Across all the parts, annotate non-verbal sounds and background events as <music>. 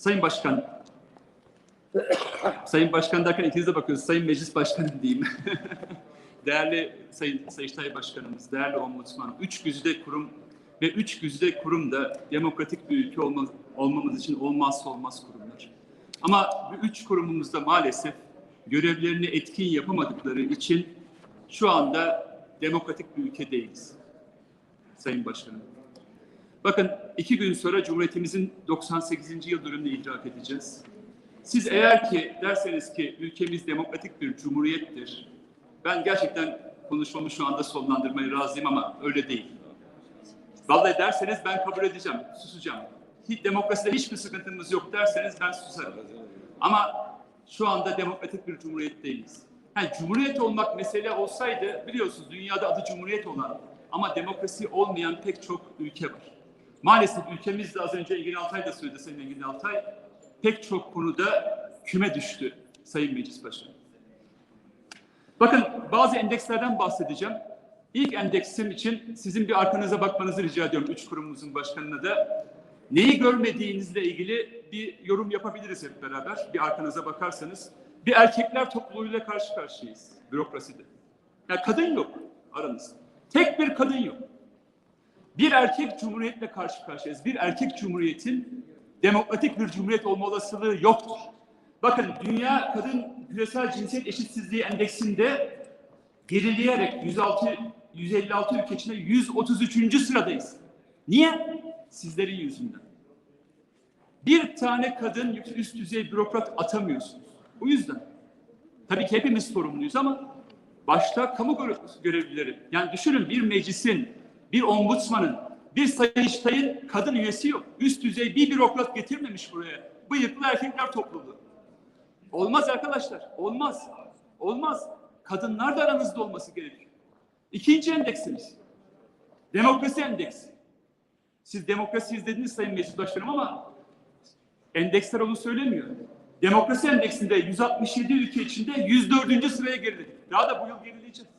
Sayın Başkan, <coughs> Sayın Başkan derken ikinize bakıyoruz. Sayın Meclis Başkanım diyeyim. <laughs> değerli Sayın Sayıştay Başkanımız, değerli Ombudsman, üç güzide kurum ve üç güzide kurum da demokratik bir ülke olma, olmamız için olmazsa olmaz kurumlar. Ama bu üç kurumumuzda maalesef görevlerini etkin yapamadıkları için şu anda demokratik bir ülke değiliz. Sayın Başkanım. Bakın iki gün sonra Cumhuriyetimizin 98. yıl dönümünü idrak edeceğiz. Siz eğer ki derseniz ki ülkemiz demokratik bir cumhuriyettir, ben gerçekten konuşmamı şu anda sonlandırmaya razıyım ama öyle değil. Vallahi derseniz ben kabul edeceğim, susacağım. Hiç, demokraside hiçbir sıkıntımız yok derseniz ben susarım. Ama şu anda demokratik bir cumhuriyet değiliz. Yani cumhuriyet olmak mesele olsaydı biliyorsunuz dünyada adı cumhuriyet olan ama demokrasi olmayan pek çok ülke var. Maalesef ülkemizde az önce Engin Altay da söyledi Sayın Engin Altay pek çok konuda küme düştü Sayın Meclis Başkanı. Bakın bazı endekslerden bahsedeceğim. İlk endeksim için sizin bir arkanıza bakmanızı rica ediyorum. Üç kurumumuzun başkanına da. Neyi görmediğinizle ilgili bir yorum yapabiliriz hep beraber. Bir arkanıza bakarsanız. Bir erkekler topluluğuyla karşı karşıyayız bürokraside. Yani kadın yok aranızda. Tek bir kadın yok. Bir erkek cumhuriyetle karşı karşıyayız. Bir erkek cumhuriyetin demokratik bir cumhuriyet olma olasılığı yoktur. Bakın Dünya Kadın Küresel Cinsiyet Eşitsizliği Endeksinde gerileyerek 106 156 ülke içinde 133. sıradayız. Niye? Sizlerin yüzünden. Bir tane kadın üst düzey bürokrat atamıyorsunuz. Bu yüzden. Tabii ki hepimiz sorumluyuz ama başta kamu gö- görevlileri. Yani düşünün bir meclisin, bir ombudsmanın, bir sayıştayın kadın üyesi yok. Üst düzey bir bürokrat getirmemiş buraya. Bıyıklı erkekler topluluğu. Olmaz arkadaşlar. Olmaz. Olmaz. Kadınlar da aranızda olması gerekiyor. İkinci endeksimiz. Demokrasi endeksi. Siz demokrasi izlediniz Sayın Meclis Başkanım ama endeksler onu söylemiyor. Demokrasi endeksinde 167 ülke içinde 104. sıraya geriledik. Daha da bu yıl gerileyeceğiz.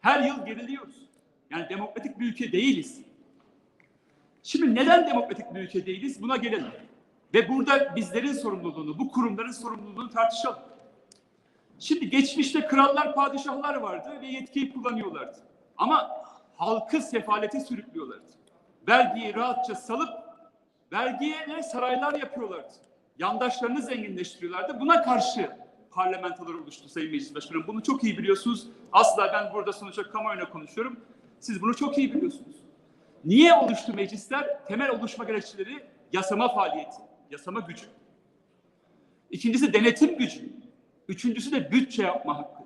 Her yıl geriliyoruz. Yani demokratik bir ülke değiliz. Şimdi neden demokratik bir ülke değiliz? Buna gelelim. Ve burada bizlerin sorumluluğunu, bu kurumların sorumluluğunu tartışalım. Şimdi geçmişte krallar, padişahlar vardı ve yetkiyi kullanıyorlardı. Ama halkı sefalete sürüklüyorlardı. Vergiyi rahatça salıp vergiye saraylar yapıyorlardı. Yandaşlarını zenginleştiriyorlardı. Buna karşı parlamentolar oluştu Sayın Meclis Başkanım. Bunu çok iyi biliyorsunuz. Asla ben burada sonuçta kamuoyuna konuşuyorum. Siz bunu çok iyi biliyorsunuz. Niye oluştu meclisler? Temel oluşma gerekçeleri yasama faaliyeti, yasama gücü. İkincisi denetim gücü. Üçüncüsü de bütçe yapma hakkı.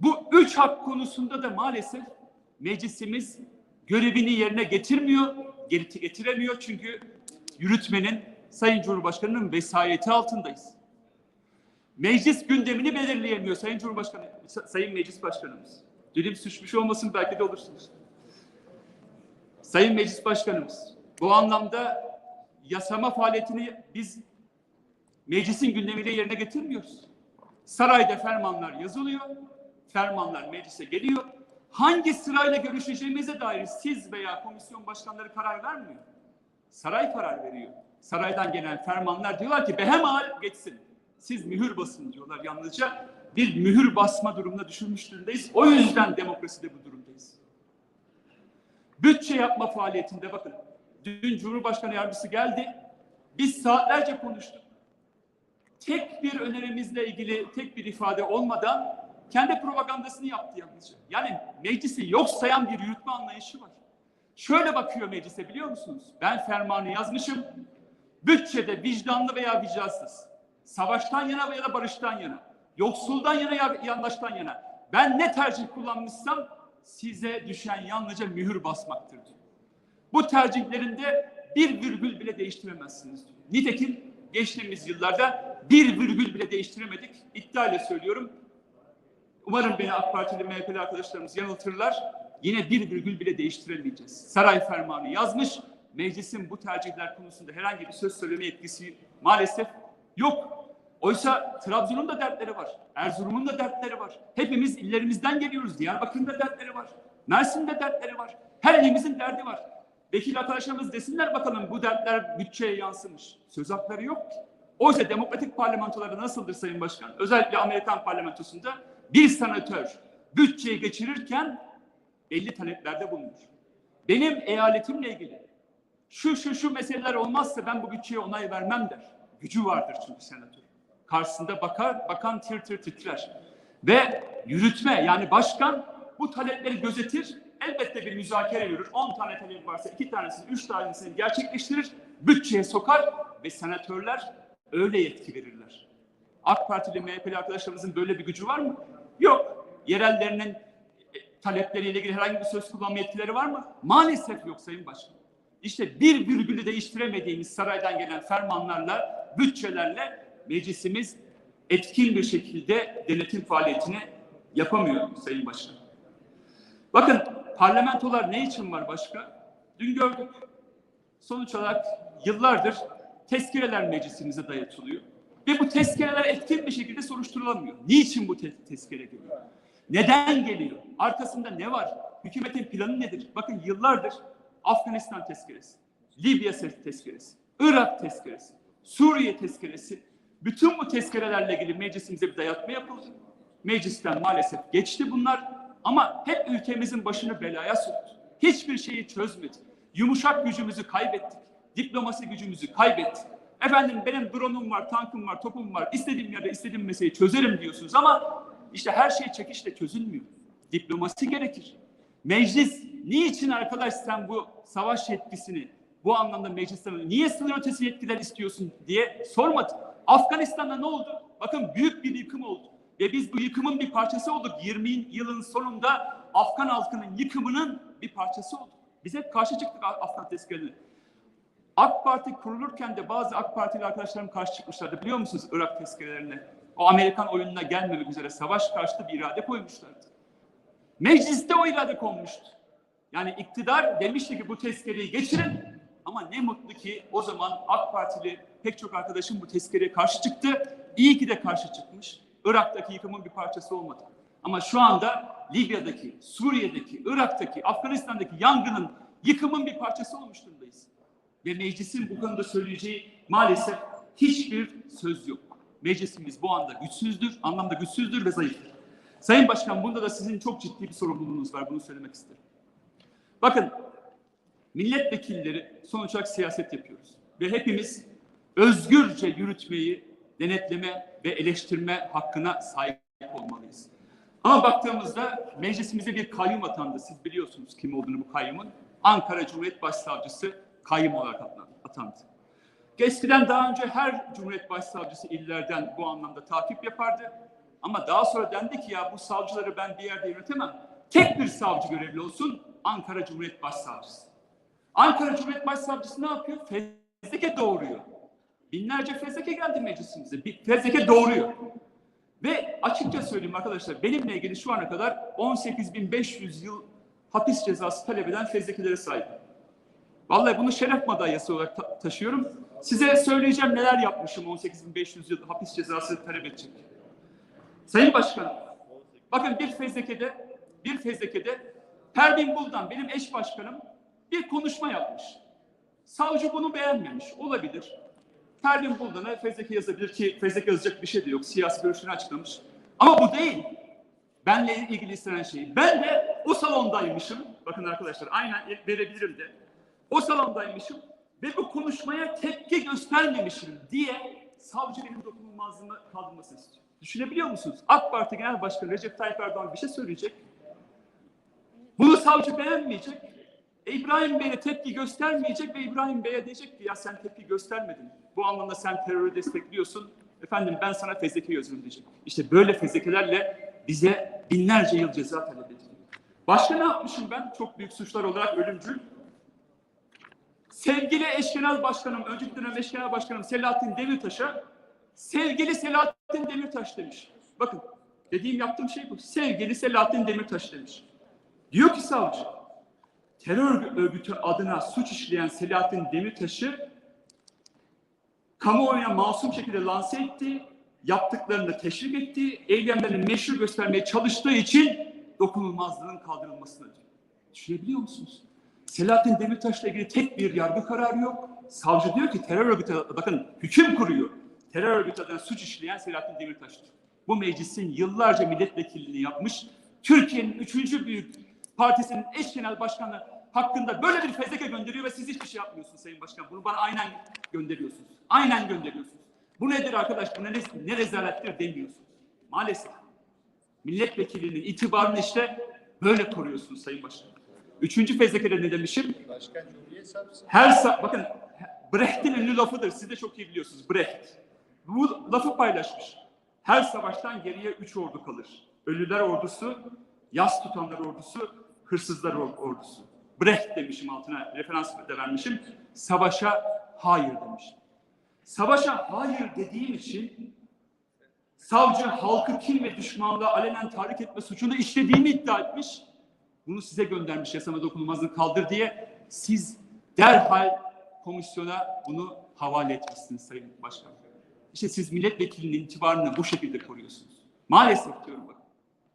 Bu üç hak konusunda da maalesef meclisimiz görevini yerine getirmiyor, getiremiyor çünkü yürütmenin Sayın Cumhurbaşkanı'nın vesayeti altındayız. Meclis gündemini belirleyemiyor Sayın Cumhurbaşkanı, Sa- Sayın Meclis Başkanımız. Dilim suçmuş olmasın belki de olursunuz. Sayın Meclis Başkanımız, bu anlamda yasama faaliyetini biz meclisin gündemiyle yerine getirmiyoruz. Sarayda fermanlar yazılıyor, fermanlar meclise geliyor. Hangi sırayla görüşeceğimize dair siz veya komisyon başkanları karar vermiyor. Saray karar veriyor. Saraydan gelen fermanlar diyorlar ki behemal geçsin. Siz mühür basın diyorlar yalnızca. Bir mühür basma durumuna düşürmüş durumdayız. O yüzden demokraside bu durumdayız. Bütçe yapma faaliyetinde bakın. Dün Cumhurbaşkanı Yardımcısı geldi. Biz saatlerce konuştuk. Tek bir önerimizle ilgili tek bir ifade olmadan kendi propagandasını yaptı yalnızca. Yani meclisi yok sayan bir yürütme anlayışı var. Şöyle bakıyor meclise biliyor musunuz? Ben fermanı yazmışım. Bütçede vicdanlı veya vicdansız, savaştan yana veya barıştan yana, yoksuldan yana ya yandaştan yana. Ben ne tercih kullanmışsam size düşen yalnızca mühür basmaktır diyor. Bu tercihlerinde bir virgül bile değiştiremezsiniz diyor. Nitekim geçtiğimiz yıllarda bir virgül bile değiştiremedik. İddia ile söylüyorum. Umarım beni AK Partili MHP'li arkadaşlarımız yanıltırlar. Yine bir virgül bile değiştiremeyeceğiz. Saray fermanı yazmış. Meclisin bu tercihler konusunda herhangi bir söz söyleme yetkisi maalesef yok. Oysa Trabzon'un da dertleri var. Erzurum'un da dertleri var. Hepimiz illerimizden geliyoruz. Diyarbakır'ın da dertleri var. Mersin'de dertleri var. Her ilimizin derdi var. Vekil arkadaşlarımız desinler bakalım bu dertler bütçeye yansımış. Söz hakları yok ki. Oysa demokratik parlamentolarda nasıldır Sayın Başkan? Özellikle Amerikan parlamentosunda bir senatör bütçeyi geçirirken belli taleplerde bulunur. Benim eyaletimle ilgili şu şu şu meseleler olmazsa ben bu bütçeye onay vermem der. Gücü vardır çünkü senatör. Karşısında bakar, bakan tir tir titrer. Ve yürütme yani başkan bu talepleri gözetir. Elbette bir müzakere yürür. 10 tane talep varsa 2 tanesini, 3 tanesini gerçekleştirir. Bütçeye sokar ve senatörler öyle yetki verirler. AK Partili MHP'li arkadaşlarımızın böyle bir gücü var mı? Yok. Yerellerinin e, talepleriyle ilgili herhangi bir söz kullanma yetkileri var mı? Maalesef yok Sayın Başkan. İşte bir virgülü değiştiremediğimiz saraydan gelen fermanlarla, bütçelerle meclisimiz etkin bir şekilde denetim faaliyetini yapamıyor Sayın Başkan. Bakın parlamentolar ne için var başka? Dün gördük. Sonuç olarak yıllardır tezkereler meclisimize dayatılıyor. Ve bu tezkereler etkin bir şekilde soruşturulamıyor. Niçin bu te- tezkere geliyor? Neden geliyor? Arkasında ne var? Hükümetin planı nedir? Bakın yıllardır Afganistan tezkeresi, Libya tezkeresi, Irak tezkeresi, Suriye tezkeresi, bütün bu tezkerelerle ilgili meclisimize bir dayatma yapıldı. Meclisten maalesef geçti bunlar ama hep ülkemizin başını belaya soktu. Hiçbir şeyi çözmedi. Yumuşak gücümüzü kaybettik. Diplomasi gücümüzü kaybettik. Efendim benim drone'um var, tankım var, topum var. İstediğim yerde istediğim meseleyi çözerim diyorsunuz ama işte her şey çekişle çözülmüyor. Diplomasi gerekir. Meclis niçin arkadaş sen bu savaş yetkisini bu anlamda meclisten niye sınır ötesi yetkiler istiyorsun diye sormadı. Afganistan'da ne oldu? Bakın büyük bir yıkım oldu. Ve biz bu yıkımın bir parçası olduk. 20 yılın sonunda Afgan halkının yıkımının bir parçası olduk. Biz hep karşı çıktık Af- Afgan tezkerine. AK Parti kurulurken de bazı AK Partili arkadaşlarım karşı çıkmışlardı. Biliyor musunuz Irak tezkerelerine? O Amerikan oyununa gelmemek üzere savaş karşıtı bir irade koymuşlardı. Mecliste o irade konmuştu. Yani iktidar demişti ki bu tezkereyi geçirin ama ne mutlu ki o zaman AK Partili pek çok arkadaşım bu tezkereye karşı çıktı. İyi ki de karşı çıkmış. Irak'taki yıkımın bir parçası olmadı. Ama şu anda Libya'daki, Suriye'deki, Irak'taki, Afganistan'daki yangının yıkımın bir parçası olmuş durumdayız. Ve meclisin bu konuda söyleyeceği maalesef hiçbir söz yok. Meclisimiz bu anda güçsüzdür, anlamda güçsüzdür ve zayıftır. Sayın Başkan bunda da sizin çok ciddi bir sorumluluğunuz var. Bunu söylemek isterim. Bakın milletvekilleri sonuç olarak siyaset yapıyoruz. Ve hepimiz özgürce yürütmeyi, denetleme ve eleştirme hakkına sahip olmalıyız. Ama baktığımızda meclisimize bir kayyum atandı. Siz biliyorsunuz kim olduğunu bu kayyumun. Ankara Cumhuriyet Başsavcısı kayyum olarak atandı. Eskiden daha önce her Cumhuriyet Başsavcısı illerden bu anlamda takip yapardı. Ama daha sonra dendi ki ya bu savcıları ben bir yerde yönetemem. Tek bir savcı görevli olsun Ankara Cumhuriyet Başsavcısı. Ankara Cumhuriyet Başsavcısı ne yapıyor? Fezleke doğuruyor. Binlerce fezleke geldi meclisimize. Bir fezleke doğuruyor. Ve açıkça söyleyeyim arkadaşlar benimle ilgili şu ana kadar 18.500 yıl hapis cezası talep eden fezlekelere sahip. Vallahi bunu şeref madalyası olarak ta- taşıyorum. Size söyleyeceğim neler yapmışım 18.500 yıl hapis cezası talep edecek. Sayın Başkanım, bakın bir fezlekede, bir fezlekede Pervin Buldan, benim eş başkanım bir konuşma yapmış. Savcı bunu beğenmemiş, olabilir. Pervin Buldan'a fezleke yazabilir ki fezleke yazacak bir şey de yok. Siyasi görüşünü açıklamış. Ama bu değil. Benle ilgili istenen şey. Ben de o salondaymışım. Bakın arkadaşlar aynen verebilirim de. O salondaymışım ve bu konuşmaya tepki göstermemişim diye savcı benim dokunulmazlığımı kaldırmasını istiyor. Düşünebiliyor musunuz? AK Parti Genel Başkanı Recep Tayyip Erdoğan bir şey söyleyecek. Bunu savcı beğenmeyecek. E, İbrahim Bey'e tepki göstermeyecek ve İbrahim Bey'e diyecek ki ya sen tepki göstermedin. Bu anlamda sen terörü destekliyorsun. Efendim ben sana fezleke yazıyorum diyecek. İşte böyle fezlekelerle bize binlerce yıl ceza talep ediliyor. Başka ne yapmışım ben? Çok büyük suçlar olarak ölümcül. Sevgili eş genel başkanım, önceki dönem eş genel başkanım Selahattin Demirtaş'a sevgili Selahattin Demirtaş demiş. Bakın dediğim yaptığım şey bu. Sevgili Selahattin Demirtaş demiş. Diyor ki savcı, terör örgütü adına suç işleyen Selahattin Demirtaş'ı kamuoyuna masum şekilde lanse etti, yaptıklarını teşvik etti, eylemlerini meşru göstermeye çalıştığı için dokunulmazlığın kaldırılmasını. Düşünebiliyor musunuz? Selahattin Demirtaş'la ilgili tek bir yargı kararı yok. Savcı diyor ki terör örgütü, bakın hüküm kuruyor. Terör örgütü adına suç işleyen Selahattin Demirtaş'tır. Bu meclisin yıllarca milletvekilliğini yapmış, Türkiye'nin üçüncü büyük partisinin eş genel başkanı hakkında böyle bir fezleke gönderiyor ve siz hiçbir şey yapmıyorsunuz Sayın Başkan. Bunu bana aynen gönderiyorsunuz. Aynen gönderiyorsunuz. Bu nedir arkadaş? Bu ne, ne rezalettir demiyorsunuz. Maalesef. Milletvekilinin itibarını işte böyle koruyorsunuz Sayın Başkan. Üçüncü fezlekede ne demişim? Başkan Cumhuriyet Savcısı. Her sa- bakın Brecht'in ünlü lafıdır. Siz de çok iyi biliyorsunuz. Brecht. Bu lafı paylaşmış. Her savaştan geriye üç ordu kalır. Ölüler ordusu, yas tutanlar ordusu, hırsızlar or- ordusu. Brecht demişim altına referans da vermişim. Savaşa hayır demişim. Savaşa hayır dediğim için savcı halkı kin ve düşmanlığa alenen tahrik etme suçunu işlediğimi iddia etmiş. Bunu size göndermiş yasama dokunulmazlığı kaldır diye siz derhal komisyona bunu havale etmişsiniz Sayın Başkan. İşte siz milletvekilinin itibarını bu şekilde koruyorsunuz. Maalesef diyorum bak.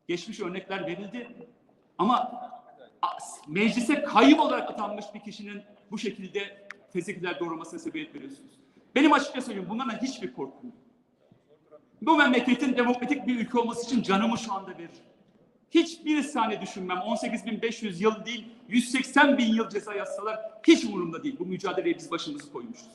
Geçmiş örnekler verildi ama meclise kayyum olarak atanmış bir kişinin bu şekilde fezlekeler doğurmasına sebebiyet veriyorsunuz. Benim açıkça söyleyeyim bunlarla hiçbir korkum yok. Bu memleketin demokratik bir ülke olması için canımı şu anda veririm. Hiçbir saniye düşünmem. 18.500 yıl değil, 180 bin yıl ceza yazsalar hiç umurumda değil. Bu mücadeleye biz başımızı koymuşuz.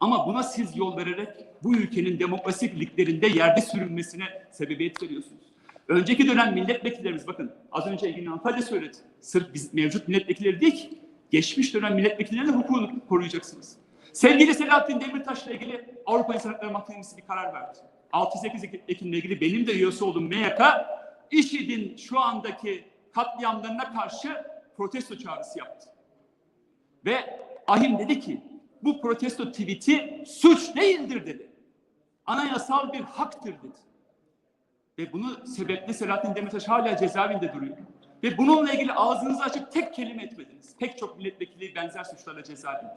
Ama buna siz yol vererek bu ülkenin demokratik liglerinde yerde sürünmesine sebebiyet veriyorsunuz. Önceki dönem milletvekillerimiz bakın az önce Engin Antalya söyledi. Sırf biz mevcut milletvekilleri değil ki geçmiş dönem milletvekillerinin hukukunu koruyacaksınız. Sevgili Selahattin Demirtaş'la ilgili Avrupa İnsan Hakları Mahkemesi bir karar verdi. 6-8 Ekim'le ilgili benim de üyesi olduğum MYK IŞİD'in şu andaki katliamlarına karşı protesto çağrısı yaptı. Ve Ahim dedi ki bu protesto tweet'i suç değildir dedi. Anayasal bir haktır dedi. Ve bunu sebeple Selahattin Demirtaş hala cezaevinde duruyor. Ve bununla ilgili ağzınızı açıp tek kelime etmediniz. Pek çok milletvekili benzer suçlarla cezaevinde.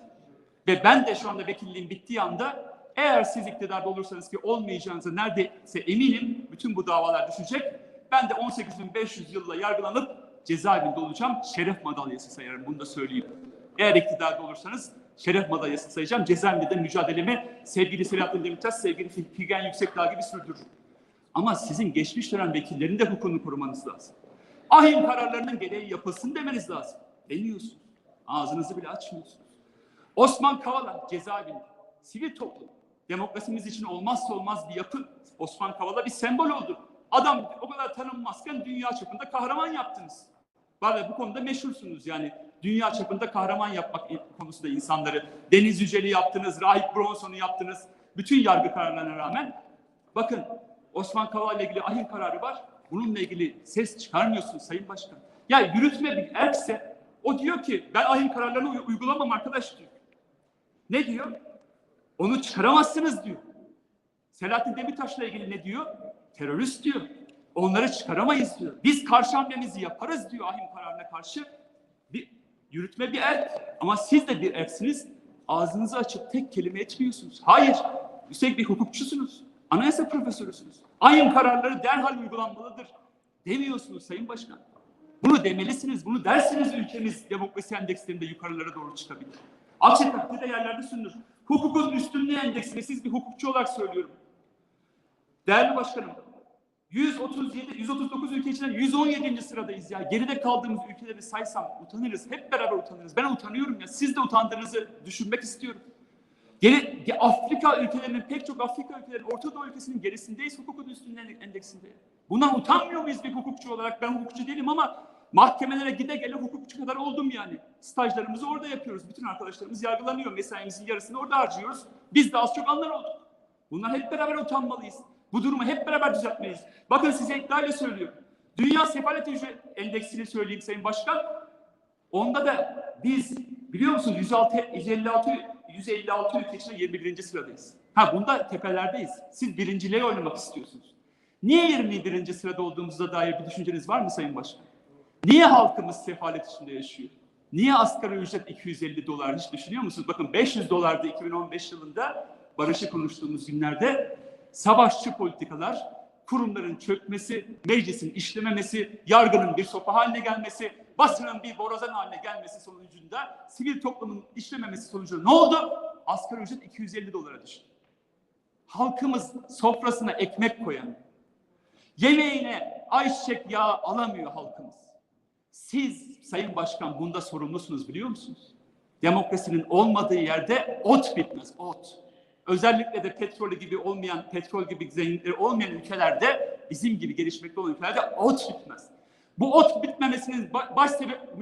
Ve ben de şu anda vekilliğim bittiği anda eğer siz iktidarda olursanız ki olmayacağınıza neredeyse eminim bütün bu davalar düşecek. Ben de 18.500 yılla yargılanıp cezaevinde olacağım. Şeref madalyası sayarım bunu da söyleyeyim. Eğer iktidarda olursanız şeref madalyası sayacağım. Cezaevinde de mücadelemi sevgili Selahattin Demirtaş, sevgili Figen Yüksekdağ gibi sürdürürüm. Ama sizin geçmiş dönem vekillerinin de hukukunu korumanız lazım. Ahim kararlarının gereği yapılsın demeniz lazım. Demiyorsunuz. Ağzınızı bile açmıyorsunuz. Osman Kavala cezaevinde. Sivil toplum. Demokrasimiz için olmazsa olmaz bir yapı. Osman Kavala bir sembol oldu. Adam o kadar tanınmazken dünya çapında kahraman yaptınız. Vallahi bu konuda meşhursunuz yani. Dünya çapında kahraman yapmak konusunda insanları. Deniz Yücel'i yaptınız, Rahip Bronson'u yaptınız. Bütün yargı kararlarına rağmen. Bakın Osman Kavala ile ilgili ahim kararı var. Bununla ilgili ses çıkarmıyorsunuz Sayın Başkan. Ya yürütme bir erkse o diyor ki ben ahim kararlarını uy- uygulamam arkadaş diyor. Ne diyor? Onu çıkaramazsınız diyor. Selahattin Demirtaş'la ilgili ne diyor? Terörist diyor. Onları çıkaramayız diyor. Biz karşı hamlemizi yaparız diyor ahim kararına karşı. Bir yürütme bir erk ama siz de bir erksiniz. Ağzınızı açıp tek kelime etmiyorsunuz. Hayır. Üstelik bir hukukçusunuz. Anayasa profesörüsünüz. Ahim kararları derhal uygulanmalıdır demiyorsunuz Sayın Başkan. Bunu demelisiniz, bunu dersiniz ülkemiz demokrasi endekslerinde yukarılara doğru çıkabilir. Aksi takdirde yerlerde sürünür. Hukukun üstünlüğü endeksinde siz bir hukukçu olarak söylüyorum. Değerli başkanım, 137, 139 ülke içinde 117. sıradayız ya. Geride kaldığımız ülkeleri saysam utanırız. Hep beraber utanırız. Ben utanıyorum ya. Siz de utandığınızı düşünmek istiyorum. Geri, ge- Afrika ülkelerinin, pek çok Afrika ülkelerinin, Orta Doğu ülkesinin gerisindeyiz hukukun üstünlüğü endeksinde. Bundan utanmıyor muyuz bir hukukçu olarak? Ben hukukçu değilim ama mahkemelere gide gele hukukçu kadar oldum yani. Stajlarımızı orada yapıyoruz. Bütün arkadaşlarımız yargılanıyor. Mesaimizin yarısını orada harcıyoruz. Biz de az çok anlar olduk. Bunlar hep beraber utanmalıyız. Bu durumu hep beraber düzeltmeliyiz. Bakın size iddiayla söylüyorum. Dünya Sefalet Ücret Endeksini söyleyeyim Sayın Başkan. Onda da biz biliyor musunuz 106, 156, 156 ülke içinde 21. sıradayız. Ha bunda tepelerdeyiz. Siz birinciliğe oynamak istiyorsunuz. Niye 21. sırada olduğumuza dair bir düşünceniz var mı Sayın Başkan? Niye halkımız sefalet içinde yaşıyor? Niye asgari ücret 250 dolar hiç düşünüyor musunuz? Bakın 500 dolardı 2015 yılında barışı konuştuğumuz günlerde savaşçı politikalar, kurumların çökmesi, meclisin işlememesi, yargının bir sopa haline gelmesi, basının bir borazan haline gelmesi sonucunda, sivil toplumun işlememesi sonucunda ne oldu? Asgari ücret 250 dolara düştü. Halkımız sofrasına ekmek koyan, yemeğine ayçiçek yağı alamıyor halkımız. Siz Sayın Başkan bunda sorumlusunuz biliyor musunuz? Demokrasinin olmadığı yerde ot bitmez, ot. Özellikle de petrolü gibi olmayan, petrol gibi zenginlikleri olmayan ülkelerde, bizim gibi gelişmekte olan ülkelerde ot bitmez. Bu ot bitmemesinin ba- baş sebep,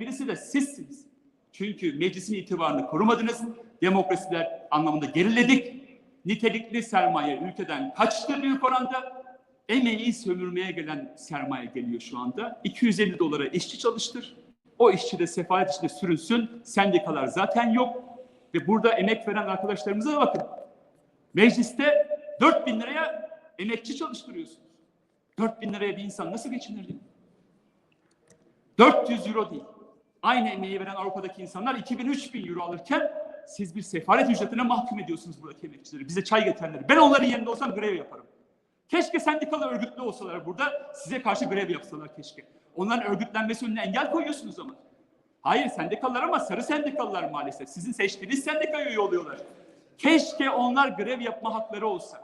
birisi de sizsiniz. Çünkü meclisin itibarını korumadınız, demokrasiler anlamında geriledik. Nitelikli sermaye ülkeden kaçtı büyük oranda. Emeği sömürmeye gelen sermaye geliyor şu anda. 250 dolara işçi çalıştır. O işçi de sefalet içinde sürünsün. Sendikalar zaten yok. Ve burada emek veren arkadaşlarımıza da bakın. Mecliste 4 bin liraya emekçi çalıştırıyorsunuz. 4 bin liraya bir insan nasıl geçinir değil mi? 400 euro değil. Aynı emeği veren Avrupa'daki insanlar 2000-3000 euro alırken siz bir sefaret ücretine mahkum ediyorsunuz buradaki emekçileri. Bize çay getirenleri. Ben onların yerinde olsam grev yaparım. Keşke sendikalı örgütlü olsalar burada size karşı grev yapsalar keşke. Onların örgütlenmesi önüne engel koyuyorsunuz ama. Hayır sendikalılar ama sarı sendikalılar maalesef. Sizin seçtiğiniz sendika üye oluyorlar. Keşke onlar grev yapma hakları olsa.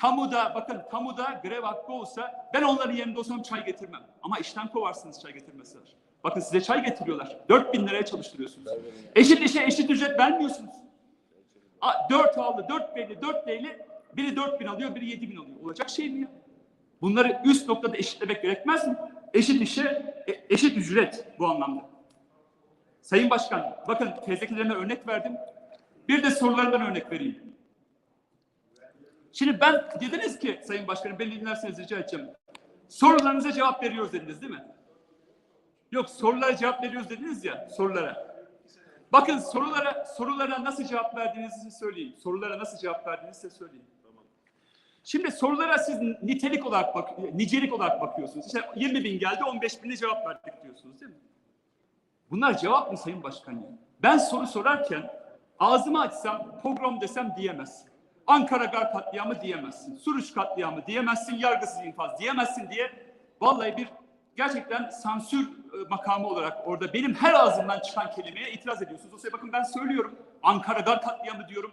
Kamuda bakın kamuda grev hakkı olsa ben onların yerinde olsam çay getirmem. Ama işten kovarsınız çay getirmeseler. Bakın size çay getiriyorlar. 4000 liraya çalıştırıyorsunuz. Eşit işe eşit ücret vermiyorsunuz. A, 4 aldı, 4 belli, 4 belli. Biri 4000 alıyor, biri 7000 alıyor. Olacak şey mi ya? Bunları üst noktada eşitlemek gerekmez mi? Eşit işe, e- eşit ücret bu anlamda. Sayın Başkan, bakın tezdekilerine örnek verdim. Bir de sorularından örnek vereyim. Şimdi ben dediniz ki Sayın Başkanım, beni dinlerseniz rica edeceğim. Sorularınıza cevap veriyoruz dediniz değil mi? Yok sorulara cevap veriyoruz dediniz ya sorulara. Bakın sorulara sorulara nasıl cevap verdiğinizi söyleyeyim. Sorulara nasıl cevap verdiğinizi söyleyeyim. Şimdi sorulara siz nitelik olarak bak, nicelik olarak bakıyorsunuz. İşte 20 bin geldi, 15 binde cevap verdik diyorsunuz değil mi? Bunlar cevap mı Sayın Başkan? Ben soru sorarken ağzımı açsam pogrom desem diyemezsin. Ankara Gar katliamı diyemezsin. Suruç katliamı diyemezsin. Yargısız infaz diyemezsin diye vallahi bir gerçekten sansür e, makamı olarak orada benim her ağzımdan çıkan kelimeye itiraz ediyorsunuz. Dolayısıyla bakın ben söylüyorum. Ankara Gar katliamı diyorum.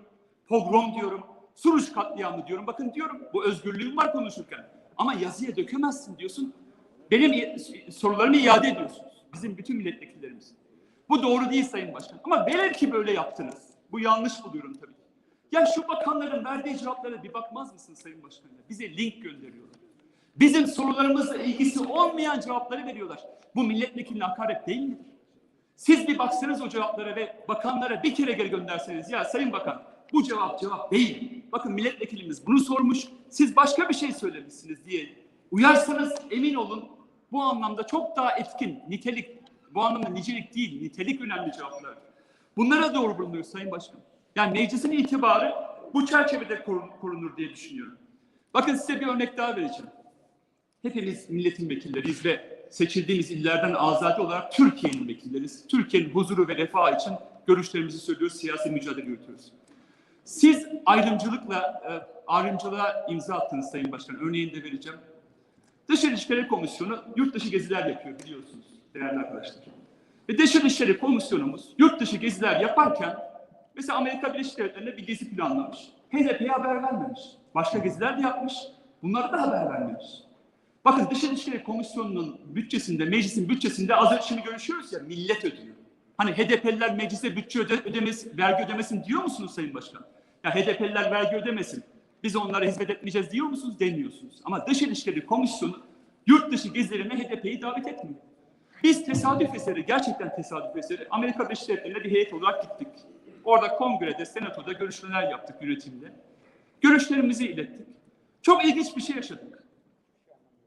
Pogrom diyorum. Suruç katliamı diyorum. Bakın diyorum bu özgürlüğüm var konuşurken. Ama yazıya dökemezsin diyorsun. Benim sorularımı iade ediyorsunuz. Bizim bütün milletvekillerimiz. Bu doğru değil Sayın Başkan. Ama velev ki böyle yaptınız. Bu yanlış buluyorum tabii. Ya şu bakanların verdiği cevaplara bir bakmaz mısınız Sayın Başkan? ya? Bize link gönderiyorlar. Bizim sorularımızla ilgisi olmayan cevapları veriyorlar. Bu milletvekiline hakaret değil midir? Siz bir baksanız o cevaplara ve bakanlara bir kere geri gönderseniz ya Sayın Bakan bu cevap cevap değil. Bakın milletvekilimiz bunu sormuş. Siz başka bir şey söylemişsiniz diye uyarsanız emin olun bu anlamda çok daha etkin nitelik bu anlamda nicelik değil nitelik önemli cevaplar. Bunlara doğru bulunuyor Sayın Başkan. Yani meclisin itibarı bu çerçevede korun- korunur diye düşünüyorum. Bakın size bir örnek daha vereceğim. Hepimiz milletin vekilleriyiz ve seçildiğimiz illerden azade olarak Türkiye'nin vekilleriyiz. Türkiye'nin huzuru ve refahı için görüşlerimizi söylüyoruz, siyasi mücadele yürütüyoruz. Siz ayrımcılıkla, e, ayrımcılığa imza attınız Sayın Başkan. Örneğini de vereceğim. Dış İlişkileri Komisyonu yurt dışı geziler yapıyor biliyorsunuz değerli arkadaşlar. Ve Dış İlişkileri Komisyonumuz yurt dışı geziler yaparken mesela Amerika Birleşik Devletleri'ne bir gezi planlamış. HDP'ye haber vermemiş. Başka geziler de yapmış. Bunlara da haber vermemiş. Bakın Dış İlişkileri Komisyonu'nun bütçesinde, meclisin bütçesinde az önce şimdi görüşüyoruz ya millet ödüyor. Hani HDP'liler meclise bütçe öde, ödemesi, vergi ödemesin diyor musunuz Sayın Başkan? Ya HDP'liler vergi ödemesin. Biz onlara hizmet etmeyeceğiz diyor musunuz? Demiyorsunuz. Ama Dış İlişkileri Komisyonu yurt dışı gezilerine HDP'yi davet etmiyor. Biz tesadüf eseri, gerçekten tesadüf eseri Amerika Birleşik Devletleri'ne bir heyet olarak gittik. Orada kongrede, senatoda görüşmeler yaptık yönetimle. Görüşlerimizi ilettik. Çok ilginç bir şey yaşadık.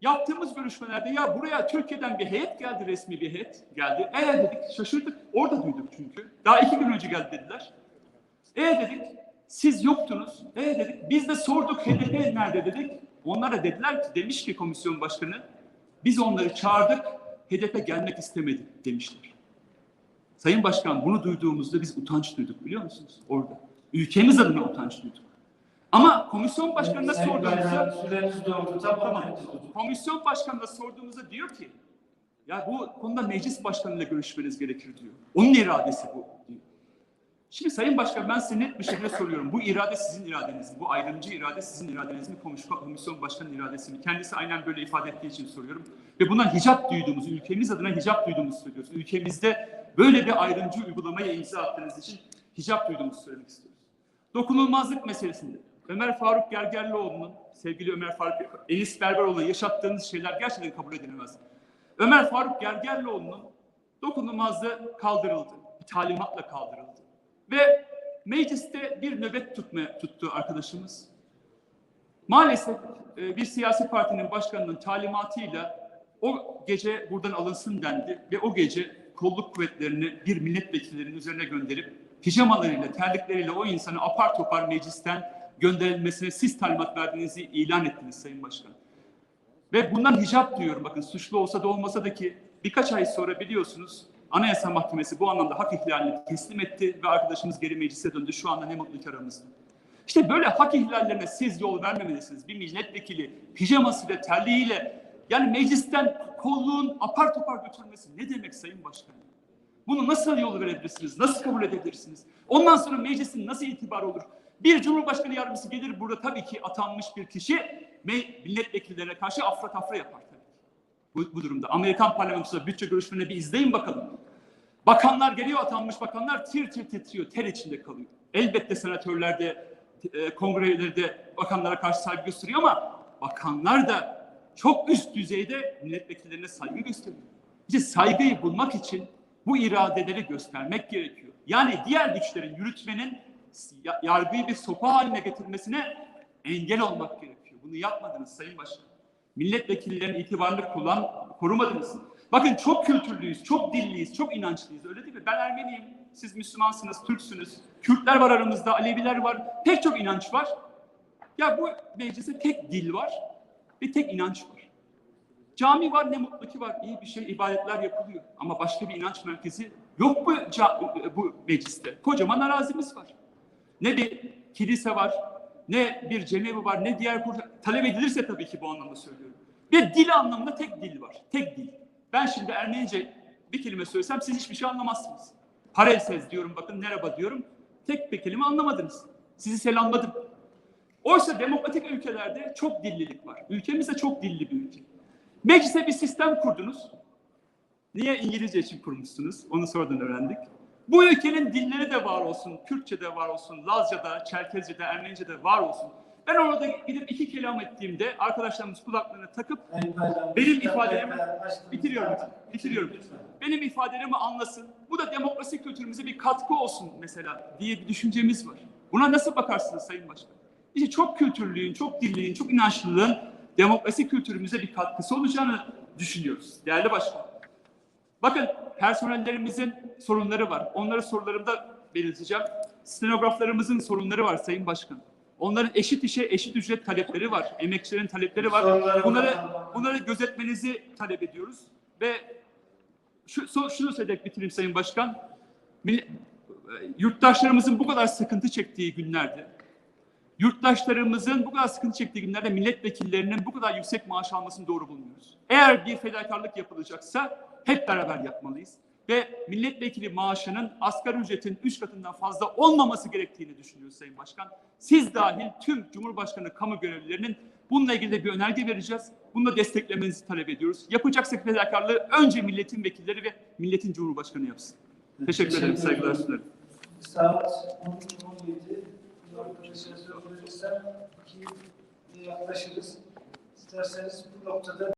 Yaptığımız görüşmelerde ya buraya Türkiye'den bir heyet geldi, resmi bir heyet geldi. E dedik, şaşırdık. Orada duyduk çünkü. Daha iki gün önce geldi dediler. E dedik, siz yoktunuz. E dedik, biz de sorduk HDP nerede dedik. Onlara dediler ki, demiş ki komisyon başkanı, biz onları çağırdık, HDP gelmek istemedi demişler. Sayın Başkan bunu duyduğumuzda biz utanç duyduk biliyor musunuz? Orada. Ülkemiz adına utanç duyduk. Ama komisyon başkanına sorduğumuzda Süreniz doldu. Tamam. Komisyon başkanına sorduğumuzda diyor ki Ya bu konuda meclis başkanıyla görüşmeniz gerekir diyor. Onun iradesi bu diyor. Şimdi Sayın Başkan ben size net bir şekilde soruyorum. Bu irade sizin iradeniz mi? Bu ayrımcı irade sizin iradeniz mi? Komisyon, başkanının iradesi mi? Kendisi aynen böyle ifade ettiği için soruyorum. Ve bundan hicap duyduğumuzu, ülkemiz adına hicap duyduğumuzu söylüyoruz. Ülkemizde böyle bir ayrımcı uygulamaya imza attığınız için hicap duyduğumuzu söylemek istiyoruz. Dokunulmazlık meselesinde Ömer Faruk Gergerlioğlu'nun, sevgili Ömer Faruk, Enis Berberoğlu'na yaşattığınız şeyler gerçekten kabul edilemez. Ömer Faruk Gergerlioğlu'nun dokunulmazlığı kaldırıldı. Bir talimatla kaldırıldı. Ve mecliste bir nöbet tutma, tuttu arkadaşımız. Maalesef e, bir siyasi partinin başkanının talimatıyla o gece buradan alınsın dendi ve o gece kolluk kuvvetlerini bir milletvekillerinin üzerine gönderip pijamalarıyla, terlikleriyle o insanı apar topar meclisten gönderilmesine siz talimat verdiğinizi ilan ettiniz Sayın Başkan. Ve bundan hicap diyorum bakın suçlu olsa da olmasa da ki birkaç ay sonra biliyorsunuz Anayasa Mahkemesi bu anlamda hak ihlalini teslim etti ve arkadaşımız geri meclise döndü. Şu anda ne mutlu ki aramızda. İşte böyle hak ihlallerine siz yol vermemelisiniz. Bir milletvekili pijamasıyla, terliğiyle yani meclisten kolluğun apar topar götürmesi ne demek Sayın Başkan? Bunu nasıl yol verebilirsiniz? Nasıl kabul edebilirsiniz? Ondan sonra meclisin nasıl itibarı olur? Bir Cumhurbaşkanı yardımcısı gelir burada tabii ki atanmış bir kişi milletvekillerine karşı afra tafra yapar tabii. Bu, bu durumda. Amerikan parlamentosunda bütçe görüşmelerini bir izleyin bakalım. Bakanlar geliyor atanmış bakanlar tir tir titriyor, ter içinde kalıyor. Elbette senatörler de, e, kongreleri de bakanlara karşı saygı gösteriyor ama bakanlar da çok üst düzeyde milletvekillerine saygı gösteriyor. İşte saygıyı bulmak için bu iradeleri göstermek gerekiyor. Yani diğer güçlerin yürütmenin ya- yargıyı bir sopa haline getirmesine engel olmak gerekiyor. Bunu yapmadınız Sayın Başkan. Milletvekillerinin itibarını kullan, korumadınız. Bakın çok kültürlüyüz, çok dilliyiz, çok inançlıyız. Öyle değil mi? Ben Ermeniyim, siz Müslümansınız, Türksünüz. Kürtler var aramızda, Aleviler var. Pek çok inanç var. Ya bu mecliste tek dil var ve tek inanç var. Cami var ne mutlu ki var. iyi bir şey ibadetler yapılıyor. Ama başka bir inanç merkezi yok bu, bu mecliste. Kocaman arazimiz var. Ne bir kilise var, ne bir cemevi var, ne diğer kur- talep edilirse tabii ki bu anlamda söylüyorum. Bir dil anlamında tek dil var. Tek dil. Ben şimdi Ermenice bir kelime söylesem siz hiçbir şey anlamazsınız. Parelsez diyorum bakın merhaba diyorum. Tek bir kelime anlamadınız. Sizi selamladım. Oysa demokratik ülkelerde çok dillilik var. Ülkemiz de çok dilli bir ülke. Meclise bir sistem kurdunuz. Niye İngilizce için kurmuşsunuz? Onu sonradan öğrendik. Bu ülkenin dilleri de var olsun, Kürtçe de var olsun, Lazca'da, Çerkezce'de, Ermenice'de var olsun. Ben orada gidip iki kelam ettiğimde arkadaşlarımız kulaklarını takıp benim ifadelerimi bitiriyorum, bitiriyorum. Benim ifadelerimi anlasın. Bu da demokrasi kültürümüze bir katkı olsun mesela diye bir düşüncemiz var. Buna nasıl bakarsınız Sayın Başkan? İşte çok kültürlüğün, çok dilliliğin, çok inançlılığın demokrasi kültürümüze bir katkısı olacağını düşünüyoruz. Değerli Başkan. Bakın personellerimizin sorunları var. Onları sorularımda belirteceğim. Stenograflarımızın sorunları var Sayın Başkan. Onların eşit işe eşit ücret talepleri var. Emekçilerin talepleri var. Bunları var. bunları gözetmenizi talep ediyoruz ve şu, so- şunu söyleyerek bitireyim Sayın Başkan. Mil- Yurttaşlarımızın bu kadar sıkıntı çektiği günlerde, yurttaşlarımızın bu kadar sıkıntı çektiği günlerde milletvekillerinin bu kadar yüksek maaş almasını doğru bulmuyoruz. Eğer bir fedakarlık yapılacaksa hep beraber yapmalıyız. Ve milletvekili maaşının asgari ücretin 3 katından fazla olmaması gerektiğini düşünüyoruz Sayın Başkan. Siz dahil tüm Cumhurbaşkanı kamu görevlilerinin bununla ilgili de bir önerge vereceğiz. Bunu da desteklemenizi talep ediyoruz. Yapacaksak fedakarlığı önce milletin vekilleri ve milletin Cumhurbaşkanı yapsın. Teşekkür ederim, saygılar sunarım. Saat 13.17. Bu arkadaşlara söz verirsem iki yaklaşırız. İsterseniz bu noktada